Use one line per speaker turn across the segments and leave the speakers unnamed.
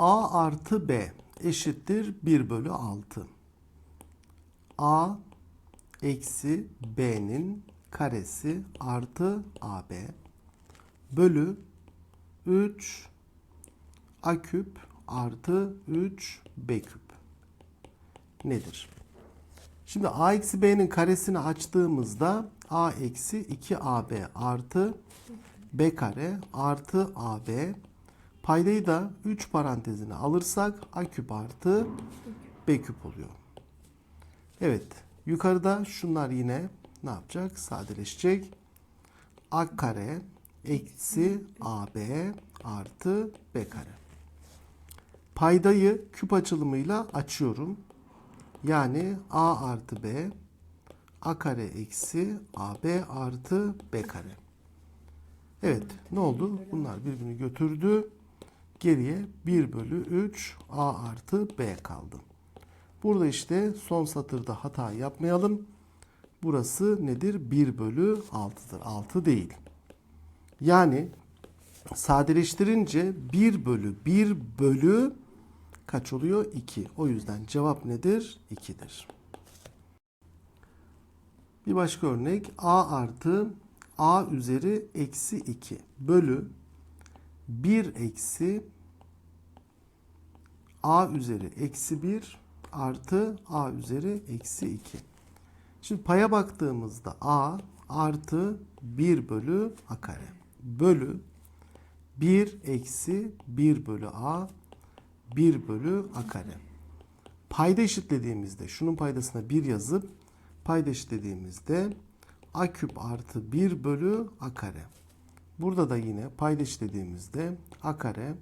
A artı B eşittir 1 bölü 6. A eksi B'nin karesi artı AB bölü 3 A küp artı 3 B küp nedir? Şimdi A eksi B'nin karesini açtığımızda A eksi 2AB artı B kare artı AB paydayı da 3 parantezine alırsak A küp artı B küp oluyor. Evet yukarıda şunlar yine ne yapacak? Sadeleşecek. A kare eksi AB artı B kare. Paydayı küp açılımıyla açıyorum. Yani A artı B A kare eksi AB artı B kare. Evet ne oldu? Bunlar birbirini götürdü. Geriye 1 bölü 3 A artı B kaldı. Burada işte son satırda hata yapmayalım. Burası nedir? 1 bölü 6'dır. 6 değil. Yani sadeleştirince 1 bölü 1 bölü kaç oluyor? 2. O yüzden cevap nedir? 2'dir. Bir başka örnek a artı a üzeri eksi 2 bölü 1 eksi a üzeri eksi 1 artı a üzeri eksi 2. Şimdi paya baktığımızda a artı 1 bölü a kare bölü 1 eksi 1 bölü a 1 bölü a kare. Payda eşitlediğimizde şunun paydasına 1 yazıp payda eşitlediğimizde a küp artı 1 bölü a kare. Burada da yine payda eşitlediğimizde a kare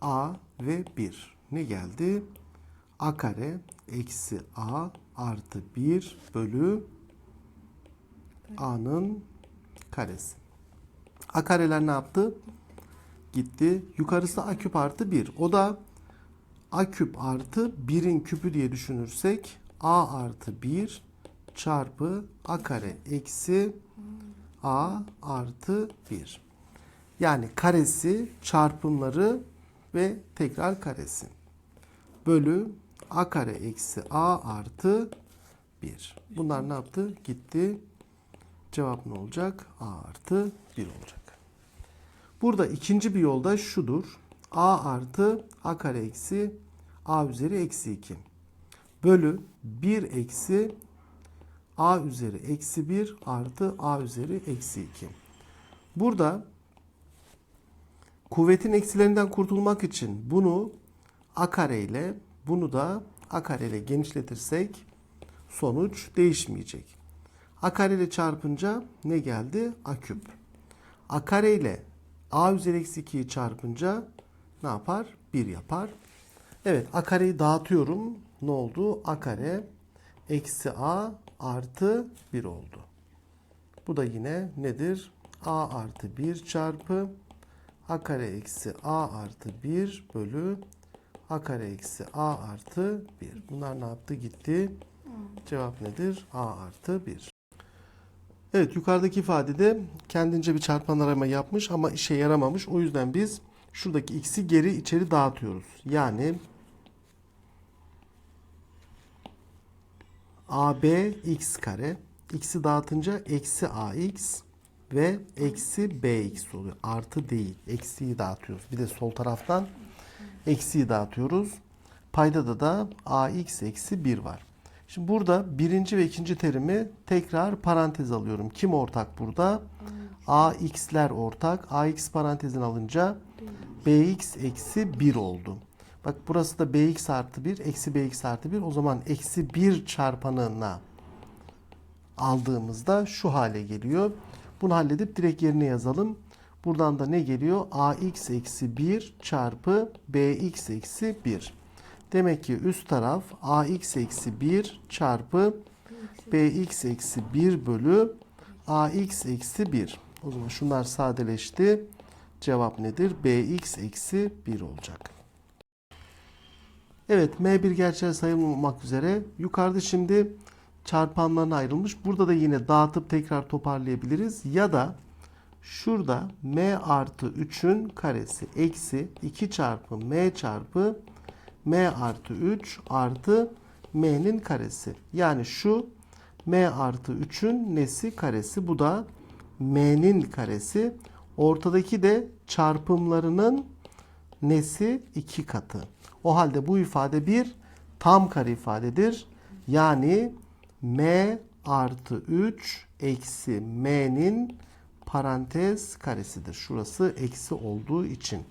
a ve 1 ne geldi? a kare eksi a artı 1 bölü a'nın karesi. A kareler ne yaptı? Gitti. Yukarısı a küp artı 1. O da a küp artı 1'in küpü diye düşünürsek a artı 1 çarpı a kare eksi a artı 1. Yani karesi çarpımları ve tekrar karesi. Bölü a kare eksi a artı 1. Bunlar ne yaptı? Gitti. Cevap ne olacak? a artı 1 olacak. Burada ikinci bir yolda şudur. a artı a kare eksi a üzeri eksi 2. Bölü 1 eksi a üzeri eksi 1 artı a üzeri eksi 2. Burada kuvvetin eksilerinden kurtulmak için bunu a kare ile bunu da a kare ile genişletirsek sonuç değişmeyecek. a kare ile çarpınca ne geldi? a küp. a kare ile a üzeri eksi 2'yi çarpınca ne yapar? 1 yapar. Evet a kareyi dağıtıyorum. Ne oldu? a kare eksi a artı 1 oldu. Bu da yine nedir? a artı 1 çarpı a kare eksi a artı 1 bölü a kare eksi a artı 1. Bunlar ne yaptı? Gitti. Cevap nedir? a artı 1. Evet yukarıdaki ifadede kendince bir çarpan arama yapmış ama işe yaramamış. O yüzden biz şuradaki x'i geri içeri dağıtıyoruz. Yani AB x kare x'i dağıtınca eksi ax ve eksi bx oluyor. Artı değil. Eksiyi dağıtıyoruz. Bir de sol taraftan eksiyi dağıtıyoruz. Paydada da ax eksi 1 var. Şimdi burada birinci ve ikinci terimi tekrar parantez alıyorum. Kim ortak burada? AX'ler ortak. AX parantezin alınca BX eksi 1 oldu. Bak burası da BX artı 1 eksi BX artı 1. O zaman eksi 1 çarpanına aldığımızda şu hale geliyor. Bunu halledip direkt yerine yazalım. Buradan da ne geliyor? AX eksi 1 çarpı BX eksi 1. Demek ki üst taraf ax eksi 1 çarpı bx eksi 1 bölü ax eksi 1. O zaman şunlar sadeleşti. Cevap nedir? bx eksi 1 olacak. Evet m1 gerçel sayı olmak üzere. Yukarıda şimdi çarpanlarına ayrılmış. Burada da yine dağıtıp tekrar toparlayabiliriz. Ya da Şurada m artı 3'ün karesi eksi 2 çarpı m çarpı m artı 3 artı m'nin karesi. Yani şu m artı 3'ün nesi karesi. Bu da m'nin karesi. Ortadaki de çarpımlarının nesi 2 katı. O halde bu ifade bir tam kare ifadedir. Yani m artı 3 eksi m'nin parantez karesidir. Şurası eksi olduğu için.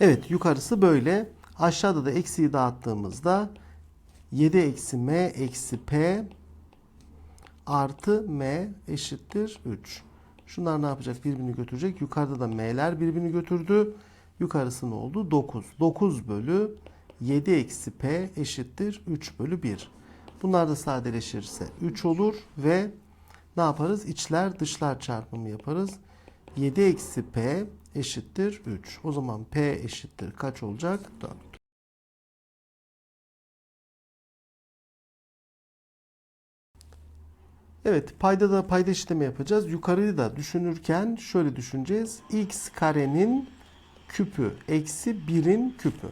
Evet yukarısı böyle. Aşağıda da eksiyi dağıttığımızda 7 eksi m eksi p artı m eşittir 3. Şunlar ne yapacak? Birbirini götürecek. Yukarıda da m'ler birbirini götürdü. Yukarısı ne oldu? 9. 9 bölü 7 eksi p eşittir 3 bölü 1. Bunlar da sadeleşirse 3 olur ve ne yaparız? İçler dışlar çarpımı yaparız. 7 eksi p eşittir 3. O zaman p eşittir kaç olacak? 4. Evet payda da payda işlemi yapacağız. Yukarıyı da düşünürken şöyle düşüneceğiz. x karenin küpü eksi 1'in küpü.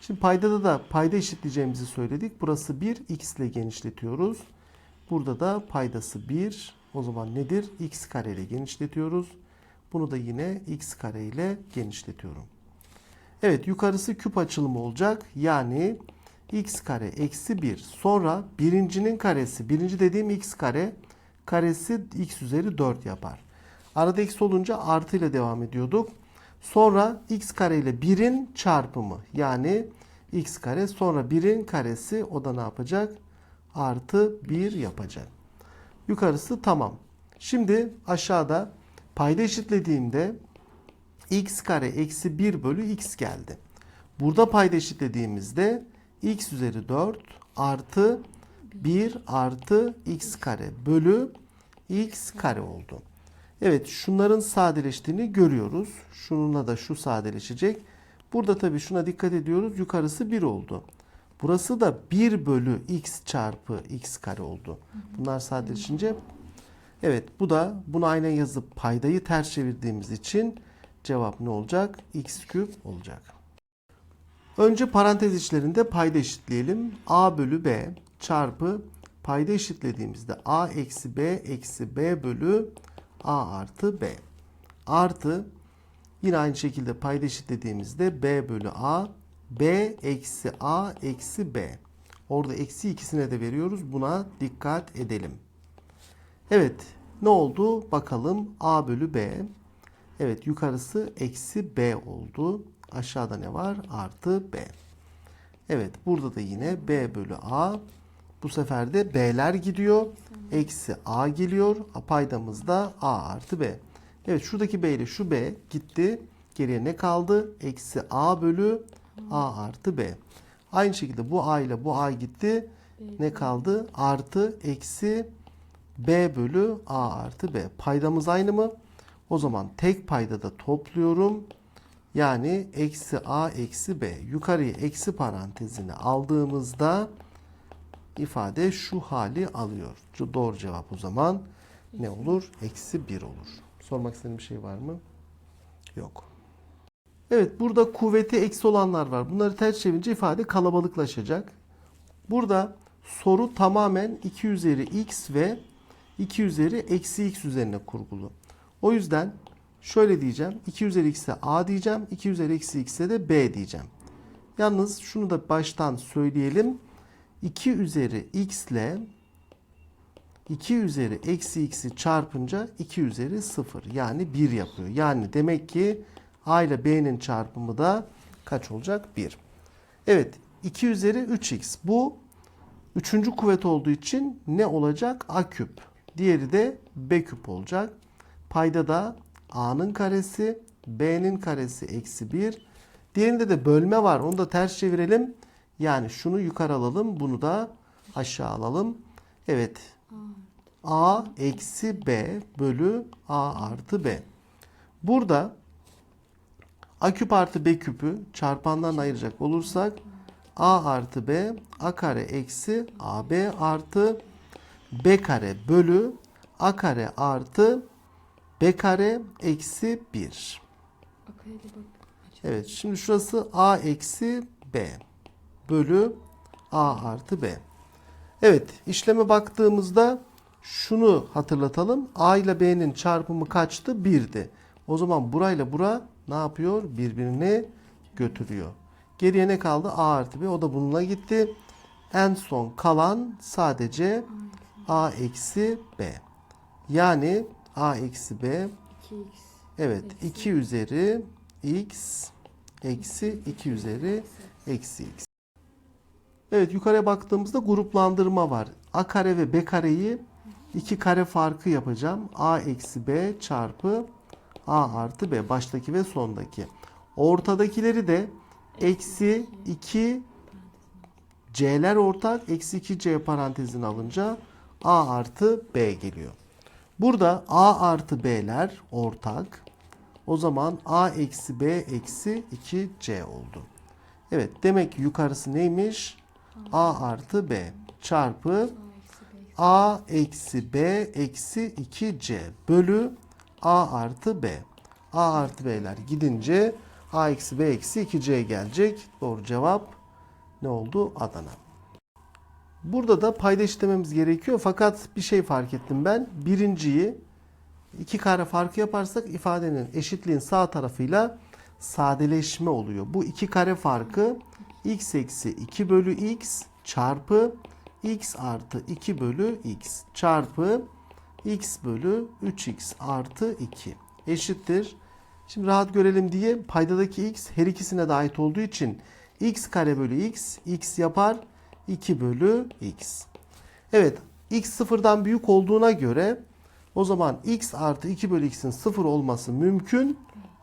Şimdi paydada da payda eşitleyeceğimizi söyledik. Burası 1 x ile genişletiyoruz. Burada da paydası 1. O zaman nedir? x kare ile genişletiyoruz. Bunu da yine x kare ile genişletiyorum. Evet yukarısı küp açılımı olacak. Yani x kare eksi 1. Sonra birincinin karesi. Birinci dediğim x kare. Karesi x üzeri 4 yapar. Arada eksi olunca artı ile devam ediyorduk. Sonra x kare ile 1'in çarpımı. Yani x kare sonra 1'in karesi o da ne yapacak? Artı 1 yapacak. Yukarısı tamam. Şimdi aşağıda payda eşitlediğimde x kare eksi 1 bölü x geldi. Burada payda eşitlediğimizde x üzeri 4 artı 1 artı x kare bölü x kare oldu. Evet şunların sadeleştiğini görüyoruz. Şununla da şu sadeleşecek. Burada tabii şuna dikkat ediyoruz. Yukarısı 1 oldu. Burası da 1 bölü x çarpı x kare oldu. Bunlar sadeleşince evet bu da bunu aynen yazıp paydayı ters çevirdiğimiz için cevap ne olacak? x küp olacak. Önce parantez içlerinde payda eşitleyelim. a bölü b çarpı payda eşitlediğimizde a eksi b eksi b bölü a artı b artı yine aynı şekilde payda eşitlediğimizde b bölü a b eksi a eksi b. Orada eksi ikisine de veriyoruz. Buna dikkat edelim. Evet ne oldu bakalım a bölü b. Evet yukarısı eksi b oldu. Aşağıda ne var? Artı b. Evet burada da yine b bölü a. Bu sefer de b'ler gidiyor. Eksi a geliyor. Paydamız da a artı b. Evet şuradaki b ile şu b gitti. Geriye ne kaldı? Eksi a bölü a artı b. Aynı şekilde bu a ile bu a gitti. Ne kaldı? Artı eksi b bölü a artı b. Paydamız aynı mı? O zaman tek payda da topluyorum. Yani eksi a eksi b. Yukarıya eksi parantezini aldığımızda ifade şu hali alıyor. Doğru cevap o zaman ne olur? Eksi 1 olur. Sormak istediğim bir şey var mı? Yok. Evet burada kuvveti eksi olanlar var. Bunları ters çevirince ifade kalabalıklaşacak. Burada soru tamamen 2 üzeri x ve 2 üzeri eksi x üzerine kurgulu. O yüzden şöyle diyeceğim. 2 üzeri x'e a diyeceğim. 2 üzeri eksi x'e de b diyeceğim. Yalnız şunu da baştan söyleyelim. 2 üzeri x ile 2 üzeri eksi x'i çarpınca 2 üzeri 0 yani 1 yapıyor. Yani demek ki a ile b'nin çarpımı da kaç olacak? 1. Evet 2 üzeri 3x bu üçüncü kuvvet olduğu için ne olacak? a küp. Diğeri de b küp olacak. Payda da a'nın karesi b'nin karesi eksi 1. Diğerinde de bölme var. Onu da ters çevirelim. Yani şunu yukarı alalım. Bunu da aşağı alalım. Evet. A eksi B bölü A artı B. Burada A küp artı B küpü çarpandan ayıracak olursak A artı B A kare eksi AB artı B kare bölü a kare artı b kare eksi 1.
Akareli bak.
Evet şimdi şurası a eksi b bölü a artı b. Evet işleme baktığımızda şunu hatırlatalım. a ile b'nin çarpımı kaçtı? 1'di. O zaman burayla bura ne yapıyor? Birbirini götürüyor. Geriye ne kaldı? a artı b o da bununla gitti. En son kalan sadece a eksi b. Yani a eksi b
2x.
Evet
Eksi.
2 üzeri x eksi 2 üzeri eksi x. Evet yukarıya baktığımızda gruplandırma var. A kare ve B kareyi iki kare farkı yapacağım. A eksi B çarpı A artı B baştaki ve sondaki. Ortadakileri de eksi 2 C'ler ortak. Eksi 2C parantezine alınca A artı B geliyor. Burada A artı B'ler ortak. O zaman A eksi B eksi 2C oldu. Evet demek ki yukarısı neymiş? A artı B çarpı
A eksi b.
Eksi 2C bölü A artı B. A artı B'ler gidince A eksi B eksi 2C gelecek. Doğru cevap ne oldu? Adana. Burada da payda işlememiz gerekiyor. Fakat bir şey fark ettim ben. Birinciyi iki kare farkı yaparsak ifadenin eşitliğin sağ tarafıyla sadeleşme oluyor. Bu iki kare farkı x eksi 2 bölü x çarpı x artı 2 bölü x çarpı x bölü 3x artı 2 eşittir. Şimdi rahat görelim diye paydadaki x her ikisine de ait olduğu için x kare bölü x x yapar 2 bölü x. Evet x sıfırdan büyük olduğuna göre o zaman x artı 2 bölü x'in sıfır olması mümkün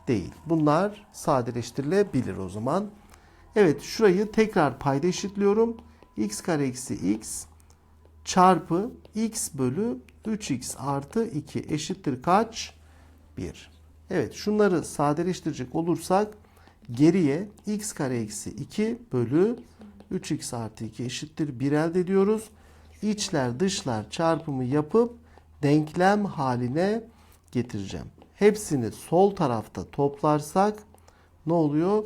değil. Bunlar sadeleştirilebilir o zaman. Evet şurayı tekrar payda eşitliyorum. x kare eksi x çarpı x bölü 3x artı 2 eşittir kaç? 1. Evet şunları sadeleştirecek olursak geriye x kare eksi 2 bölü 3x artı 2 eşittir 1 elde ediyoruz. İçler dışlar çarpımı yapıp denklem haline getireceğim. Hepsini sol tarafta toplarsak ne oluyor?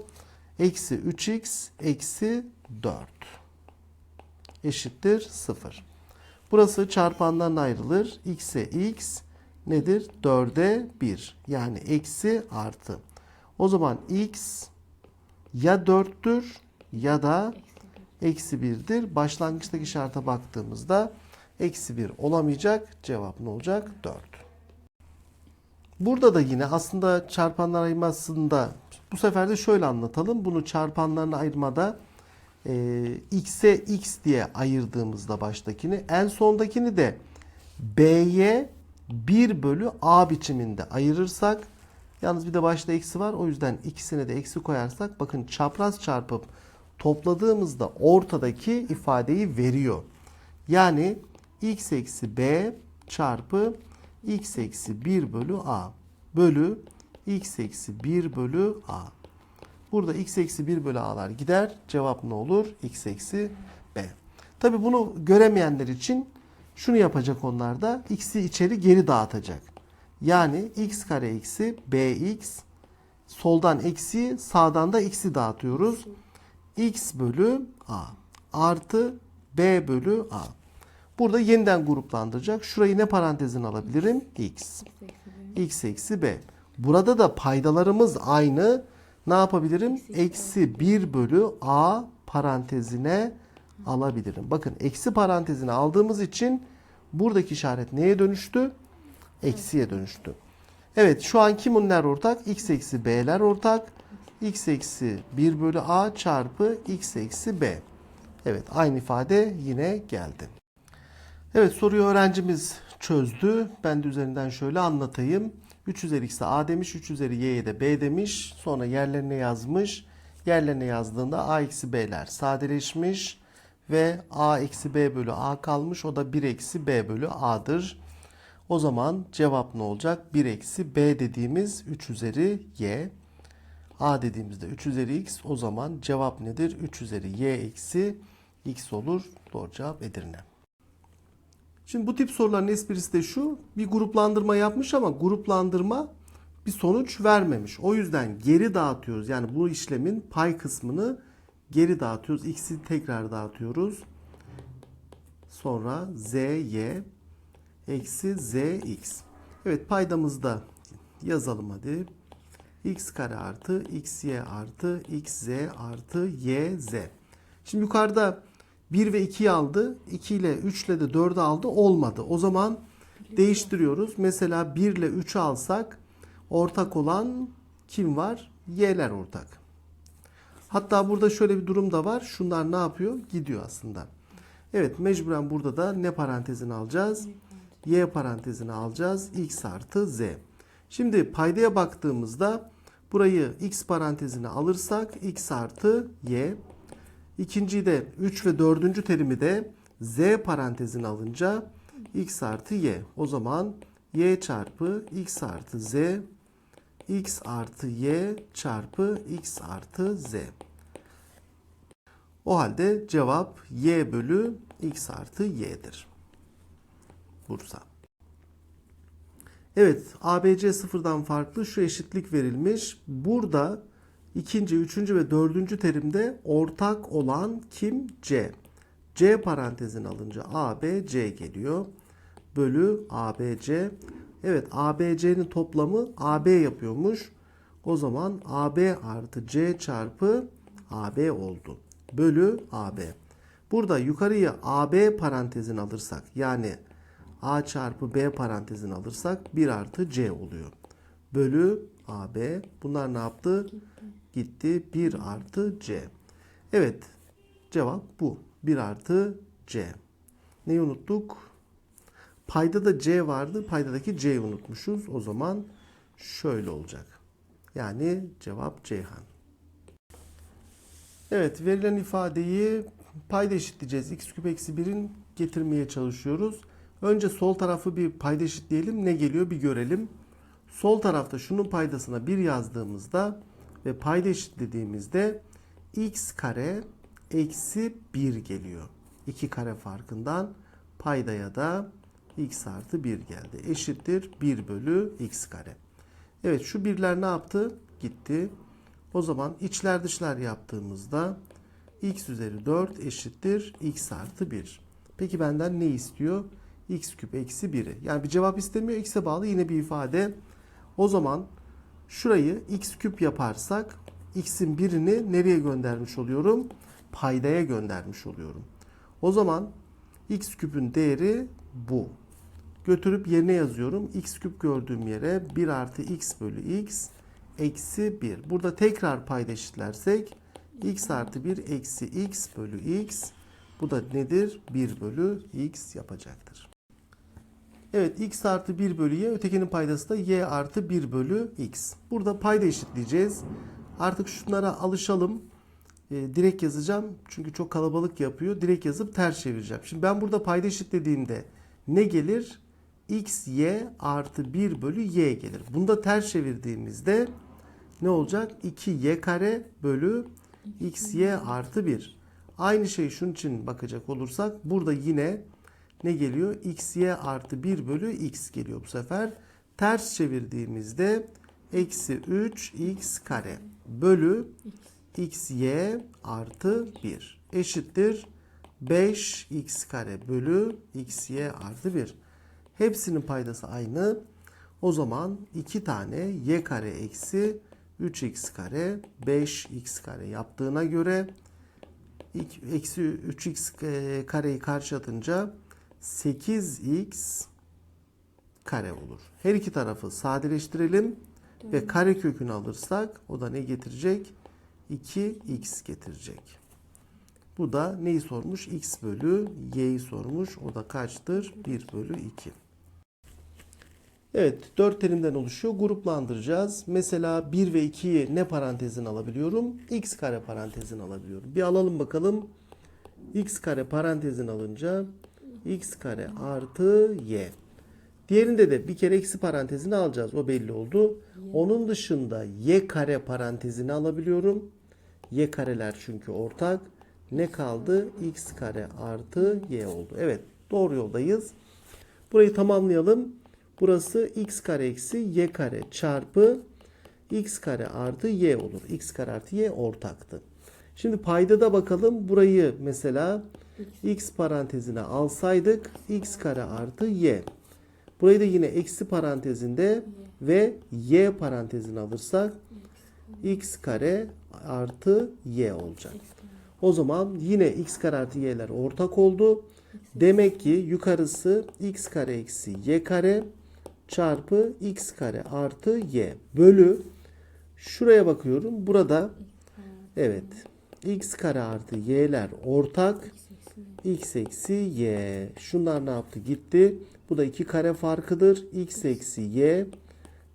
Eksi 3x eksi 4 eşittir 0. Burası çarpandan ayrılır. x'e x nedir? 4'e 1. Yani eksi artı. O zaman x ya 4'tür ya da eksi 1'dir. Başlangıçtaki işarete baktığımızda eksi 1 olamayacak. Cevap ne olacak? 4. Burada da yine aslında çarpanlar ayırmasında bu sefer de şöyle anlatalım. Bunu çarpanlarına ayırmada e, x'e x diye ayırdığımızda baştakini en sondakini de b'ye 1 bölü a biçiminde ayırırsak yalnız bir de başta eksi var o yüzden ikisine de eksi koyarsak bakın çapraz çarpıp topladığımızda ortadaki ifadeyi veriyor. Yani x eksi b çarpı x eksi 1 bölü a bölü x eksi 1 bölü a. Burada x eksi 1 bölü a'lar gider. Cevap ne olur? x eksi b. Tabi bunu göremeyenler için şunu yapacak onlar da x'i içeri geri dağıtacak. Yani x kare eksi bx soldan eksi sağdan da x'i dağıtıyoruz. x bölü a artı b bölü a. Burada yeniden gruplandıracak. Şurayı ne parantezine alabilirim? x. X eksi b. Burada da paydalarımız aynı. Ne yapabilirim? Eksi 1 bölü a parantezine alabilirim. Bakın eksi parantezine aldığımız için buradaki işaret neye dönüştü? Eksiye dönüştü. Evet şu an kiminler ortak? x eksi b'ler ortak. x eksi 1 bölü a çarpı x eksi b. Evet aynı ifade yine geldi. Evet soruyu öğrencimiz çözdü. Ben de üzerinden şöyle anlatayım. 3 üzeri x'e a demiş, 3 üzeri y'ye de b demiş. Sonra yerlerine yazmış. Yerlerine yazdığında a eksi b'ler sadeleşmiş. Ve a eksi b bölü a kalmış. O da 1 eksi b bölü a'dır. O zaman cevap ne olacak? 1 eksi b dediğimiz 3 üzeri y. a dediğimizde 3 üzeri x. O zaman cevap nedir? 3 üzeri y eksi x olur. Doğru cevap Edirne. Şimdi bu tip soruların esprisi de şu. Bir gruplandırma yapmış ama gruplandırma bir sonuç vermemiş. O yüzden geri dağıtıyoruz. Yani bu işlemin pay kısmını geri dağıtıyoruz. X'i tekrar dağıtıyoruz. Sonra z, y eksi z, x. Evet paydamızda yazalım hadi. x kare artı xy artı xz artı yz. Şimdi yukarıda 1 ve 2'yi aldı. 2 ile 3 ile de 4'ü aldı. Olmadı. O zaman değiştiriyoruz. Mesela 1 ile 3'ü alsak ortak olan kim var? Y'ler ortak. Hatta burada şöyle bir durum da var. Şunlar ne yapıyor? Gidiyor aslında. Evet mecburen burada da ne parantezini alacağız? Y parantezini alacağız. X artı Z. Şimdi paydaya baktığımızda burayı X parantezine alırsak X artı Y. İkinciyi de 3 ve 4. terimi de Z parantezine alınca X artı Y. O zaman Y çarpı X artı Z X artı Y çarpı X artı Z. O halde cevap Y bölü X artı Y'dir. Bursa. Evet, ABC sıfırdan farklı şu eşitlik verilmiş. Burada ikinci, üçüncü ve dördüncü terimde ortak olan kim? C. C parantezine alınca ABC geliyor. Bölü ABC. Evet, ABC'nin toplamı AB yapıyormuş. O zaman AB artı C çarpı AB oldu. Bölü AB. Burada yukarıya AB parantezini alırsak yani A çarpı B parantezini alırsak 1 artı C oluyor. Bölü AB. Bunlar ne yaptı? Gitti. 1 artı C. Evet. Cevap bu. 1 artı C. Neyi unuttuk? Payda da C vardı. Paydadaki C'yi unutmuşuz. O zaman şöyle olacak. Yani cevap Ceyhan. Evet verilen ifadeyi payda eşitleyeceğiz. x küp eksi 1'in getirmeye çalışıyoruz. Önce sol tarafı bir payda eşitleyelim. Ne geliyor bir görelim. Sol tarafta şunun paydasına 1 yazdığımızda ve payda eşitlediğimizde x kare eksi 1 geliyor. 2 kare farkından paydaya da x artı 1 geldi. Eşittir 1 bölü x kare. Evet şu birler ne yaptı? Gitti. O zaman içler dışlar yaptığımızda x üzeri 4 eşittir x artı 1. Peki benden ne istiyor? x küp eksi 1'i. Yani bir cevap istemiyor. x'e bağlı yine bir ifade. O zaman şurayı x küp yaparsak x'in birini nereye göndermiş oluyorum? Paydaya göndermiş oluyorum. O zaman x küpün değeri bu. Götürüp yerine yazıyorum. x küp gördüğüm yere 1 artı x bölü x eksi 1. Burada tekrar payda eşitlersek x artı 1 eksi x bölü x. Bu da nedir? 1 bölü x yapacaktır. Evet x artı 1 bölü y ötekinin paydası da y artı 1 bölü x. Burada payda eşitleyeceğiz. Artık şunlara alışalım. E, direkt yazacağım çünkü çok kalabalık yapıyor. Direkt yazıp ters çevireceğim. Şimdi ben burada payda eşitlediğimde ne gelir? x y artı 1 bölü y gelir. Bunda ters çevirdiğimizde ne olacak? 2y kare bölü x y artı 1. Aynı şey şunun için bakacak olursak burada yine ne geliyor? x y artı 1 bölü x geliyor bu sefer. Ters çevirdiğimizde eksi 3 x kare bölü x y artı 1 eşittir 5 x kare bölü x y artı 1. Hepsinin paydası aynı. O zaman 2 tane y kare eksi 3x kare 5x kare yaptığına göre eksi 3x e, kareyi karşı atınca 8x kare olur. Her iki tarafı sadeleştirelim ve kare kökünü alırsak o da ne getirecek? 2x getirecek. Bu da neyi sormuş? x bölü y'yi sormuş. O da kaçtır? 1 bölü 2. Evet, 4 terimden oluşuyor. Gruplandıracağız. Mesela 1 ve 2'yi ne parantezin alabiliyorum? x kare parantezin alabiliyorum. Bir alalım bakalım. x kare parantezin alınca x kare artı y. Diğerinde de bir kere eksi parantezini alacağız. O belli oldu. Onun dışında y kare parantezini alabiliyorum. Y kareler çünkü ortak. Ne kaldı? x kare artı y oldu. Evet doğru yoldayız. Burayı tamamlayalım. Burası x kare eksi y kare çarpı x kare artı y olur. x kare artı y ortaktı. Şimdi paydada bakalım. Burayı mesela x parantezine alsaydık x kare artı y. Burayı da yine eksi parantezinde ve y parantezine alırsak x kare artı y olacak. O zaman yine x kare artı y'ler ortak oldu. Demek ki yukarısı x kare eksi y kare çarpı x kare artı y bölü şuraya bakıyorum. Burada evet x kare artı y'ler ortak x eksi y. Şunlar ne yaptı? Gitti. Bu da iki kare farkıdır. x eksi y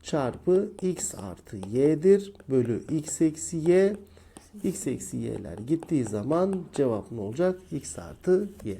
çarpı x artı y'dir. Bölü x eksi y. x eksi y'ler gittiği zaman cevap ne olacak? x artı y.